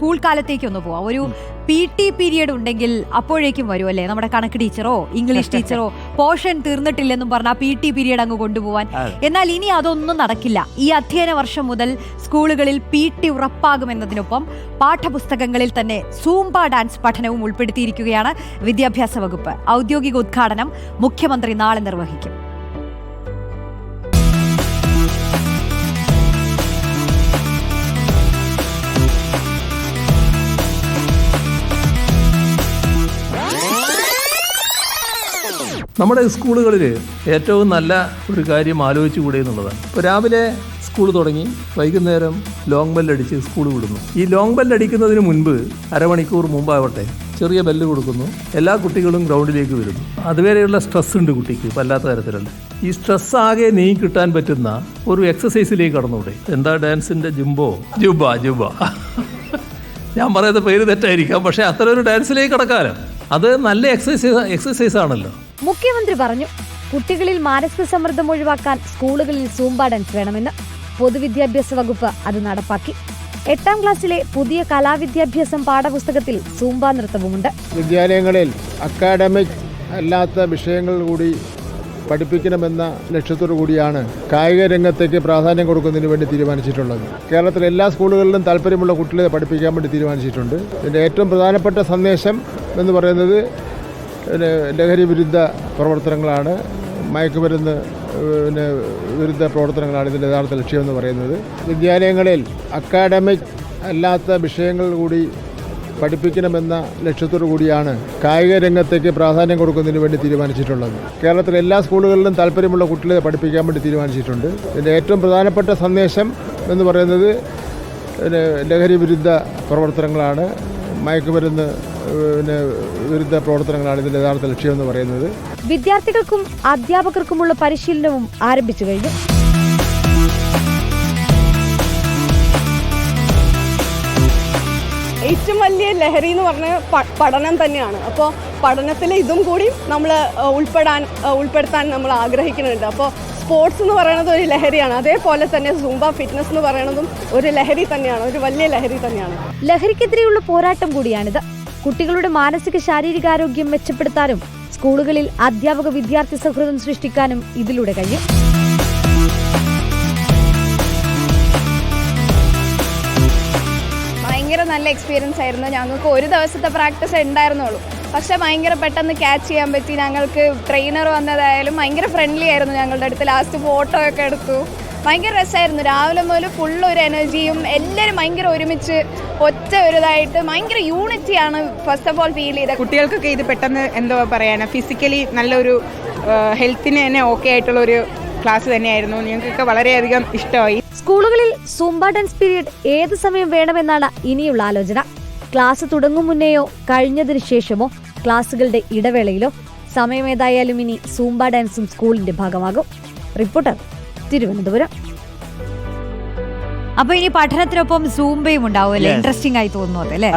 School കാലത്തേക്ക് ഒന്ന് പോവാം. ഒരു പി ടി പീരിയഡ് ഉണ്ടെങ്കിൽ അപ്പോഴേക്കും വരുമല്ലേ നമ്മുടെ കണക്ക് ടീച്ചറോ ഇംഗ്ലീഷ് ടീച്ചറോ പോഷൻ തീർന്നിട്ടില്ലെന്നും പറഞ്ഞാൽ പി ടി പീരിയഡ് അങ്ങ് കൊണ്ടുപോവാൻ. എന്നാൽ ഇനി അതൊന്നും നടക്കില്ല. ഈ അധ്യയന വർഷം മുതൽ സ്കൂളുകളിൽ പി ടി ഉറപ്പാകുമെന്നതിനൊപ്പം പാഠപുസ്തകങ്ങളിൽ തന്നെ സൂംബ ഡാൻസ് പഠനവും ഉൾപ്പെടുത്തിയിരിക്കുകയാണ് വിദ്യാഭ്യാസ വകുപ്പ്. ഔദ്യോഗിക ഉദ്ഘാടനം മുഖ്യമന്ത്രി നാളെ നിർവഹിക്കും. നമ്മുടെ സ്കൂളുകളിൽ ഏറ്റവും നല്ല ഒരു കാര്യം ആലോചിച്ചുകൂടെ എന്നുള്ളതാണ്. ഇപ്പോൾ രാവിലെ സ്കൂൾ തുടങ്ങി വൈകുന്നേരം ലോങ് ബെല്ലടിച്ച് സ്കൂൾ വിടുന്നു. ഈ ലോങ് ബെല്ലടിക്കുന്നതിന് മുൻപ് അരമണിക്കൂർ മുമ്പാവട്ടെ ചെറിയ ബെല്ല് കൊടുക്കുന്നു. എല്ലാ കുട്ടികളും ഗ്രൗണ്ടിലേക്ക് വരുന്നു. അതുവരെയുള്ള സ്ട്രെസ് ഉണ്ട് കുട്ടിക്ക് വല്ലാത്ത തരത്തിലുണ്ട് ഈ സ്ട്രെസ് ആകെ നീ കിട്ടാൻ പറ്റുന്ന ഒരു എക്സസൈസിലേക്ക് കടന്നുകൂടെ എന്താ ഡാൻസിന്റെ ജുംബോ ജുബ ജുബ. ഞാൻ പറയുന്ന പേര് തെറ്റായിരിക്കാം പക്ഷേ അത്തരം ഒരു ഡാൻസിലേക്ക് കടക്കാലോ. അത് നല്ല എക്സസൈസ് എക്സസൈസ് ആണല്ലോ. മുഖ്യമന്ത്രി പറഞ്ഞു കുട്ടികളിൽ മാനസിക സമ്മർദ്ദം ഒഴിവാക്കാൻ സ്കൂളുകളിൽ സൂംബ ഡാൻസ് വേണമെന്ന് പൊതുവിദ്യാഭ്യാസ വകുപ്പ് അത് നടപ്പാക്കി. എട്ടാം ക്ലാസ്സിലെ പുതിയ കലാവിദ്യാഭ്യാസം പാഠപുസ്തകത്തിൽ സൂംബ നൃത്തവുമുണ്ട്. വിദ്യാലയങ്ങളിൽ അക്കാഡമിക് അല്ലാത്ത വിഷയങ്ങൾ കൂടി പഠിപ്പിക്കണമെന്ന ലക്ഷ്യത്തോടു കൂടിയാണ് കായിക രംഗത്തേക്ക് പ്രാധാന്യം കൊടുക്കുന്നതിന് വേണ്ടി തീരുമാനിച്ചിട്ടുള്ളത്. കേരളത്തിലെ എല്ലാ സ്കൂളുകളിലും താല്പര്യമുള്ള കുട്ടികളെ പഠിപ്പിക്കാൻ വേണ്ടി തീരുമാനിച്ചിട്ടുണ്ട്. ഇതിന്റെ ഏറ്റവും പ്രധാനപ്പെട്ട സന്ദേശം എന്ന് പറയുന്നത് ലഹരി വിരുദ്ധ പ്രവർത്തനങ്ങളാണ്. മയക്കുമരുന്ന് പിന്നെ വിരുദ്ധ പ്രവർത്തനങ്ങളാണ് ഇതിന്റെ യഥാർത്ഥ ലക്ഷ്യമെന്ന് പറയുന്നത്. വിദ്യാലയങ്ങളിൽ അക്കാഡമിക് അല്ലാത്ത വിഷയങ്ങൾ കൂടി പഠിപ്പിക്കണമെന്ന ലക്ഷ്യത്തോടു കൂടിയാണ് കായിക രംഗത്തേക്ക് പ്രാധാന്യം കൊടുക്കുന്നതിന് വേണ്ടി തീരുമാനിച്ചിട്ടുള്ളത്. കേരളത്തിലെ എല്ലാ സ്കൂളുകളിലും താല്പര്യമുള്ള കുട്ടികളെ പഠിപ്പിക്കാൻ വേണ്ടി തീരുമാനിച്ചിട്ടുണ്ട്. ഇതിന്റെ ഏറ്റവും പ്രധാനപ്പെട്ട സന്ദേശം എന്ന് പറയുന്നത് ലഹരി വിരുദ്ധ പ്രവർത്തനങ്ങളാണ്. മയക്കുമരുന്ന് പിന്നെ വിരുദ്ധ പ്രവർത്തനങ്ങളാണ് ഇതിന്റെ യഥാർത്ഥ ലക്ഷ്യമെന്ന് പറയുന്നത്. വിദ്യാർത്ഥികൾക്കും അധ്യാപകർക്കുമുള്ള പരിശീലനവും ആരംഭിച്ചു കഴിഞ്ഞു. ഏറ്റവും വലിയ ലഹരി എന്ന് പറഞ്ഞ പഠനം തന്നെയാണ്. അപ്പോൾ പഠനത്തിൽ ഇതും കൂടി നമ്മൾ ഉൾപ്പെടാൻ ഉൾപ്പെടുത്താൻ നമ്മൾ ആഗ്രഹിക്കുന്നുണ്ട്. അപ്പോൾ സ്പോർട്സ് എന്ന് പറയുന്നത് ഒരു ലഹരിയാണ്. അതേപോലെ തന്നെ സൂംബ ഫിറ്റ്നസ് എന്ന് പറയുന്നതും ഒരു ലഹരി തന്നെയാണ്. ഒരു വലിയ ലഹരി തന്നെയാണ്. ലഹരിക്കെതിരെയുള്ള പോരാട്ടം കൂടിയാണിത്. കുട്ടികളുടെ മാനസിക ശാരീരികാരോഗ്യം മെച്ചപ്പെടുത്താനും സ്കൂളുകളിൽ അധ്യാപക വിദ്യാർത്ഥി സൗഹൃദം സൃഷ്ടിക്കാനും ഇതിലൂടെ കഴിയും. ഭയങ്കര നല്ല എക്സ്പീരിയൻസ് ആയിരുന്നു. ഞങ്ങൾക്ക് ഒരു ദിവസത്തെ പ്രാക്ടീസ് ഉണ്ടായിരുന്നുള്ളൂ. പക്ഷെ ഭയങ്കര പെട്ടെന്ന് ക്യാച്ച് ചെയ്യാൻ പറ്റി. ഞങ്ങൾക്ക് ട്രെയിനർ വന്നതായാലും ഭയങ്കര ഫ്രണ്ട്ലി ആയിരുന്നു ഞങ്ങളുടെ അടുത്ത്. ലാസ്റ്റ് ഫോട്ടോ ഒക്കെ എടുത്തു. ഭയങ്കര രസമായിരുന്നു. രാവിലെ മുതൽ ഫുൾ ഒരു എനർജിയും എല്ലാവരും ഭയങ്കര ഒരുമിച്ച് ഒറ്റ ഒരിതായിട്ട് ഭയങ്കര യൂണിറ്റിയാണ് ഫസ്റ്റ് ഓഫ് ഓൾ ഫീൽ ചെയ്തത്. കുട്ടികൾക്കൊക്കെ ഇത് പെട്ടെന്ന് എന്തോ പറയാനാ? ഫിസിക്കലി നല്ലൊരു ഹെൽത്തിന് തന്നെ ഓക്കെ ആയിട്ടുള്ള ഒരു ക്ലാസ് തന്നെയായിരുന്നു. ഞങ്ങൾക്കൊക്കെ വളരെയധികം ഇഷ്ടമായി. സ്കൂളുകളിൽ സൂംബ ഡാൻസ് പീരീഡ് ഏത് സമയം വേണമെന്നാണ് ഇനിയുള്ള ആലോചന. ക്ലാസ് തുടങ്ങും മുന്നേയോ കഴിഞ്ഞതിന് ശേഷമോ ക്ലാസുകളുടെ ഇടവേളയിലോ സമയമേതായാലും ഇനി സൂംബ ഡാൻസും സ്കൂളിന്റെ ഭാഗമാകും. റിപ്പോർട്ടർ തിരുവനന്തപുരം. അപ്പൊ ഇനി പഠനത്തിനൊപ്പം സൂംബയും ഉണ്ടാവും അല്ലേ. ഇൻട്രസ്റ്റിംഗ് ആയി തോന്നുന്നു അതെ അല്ലേ?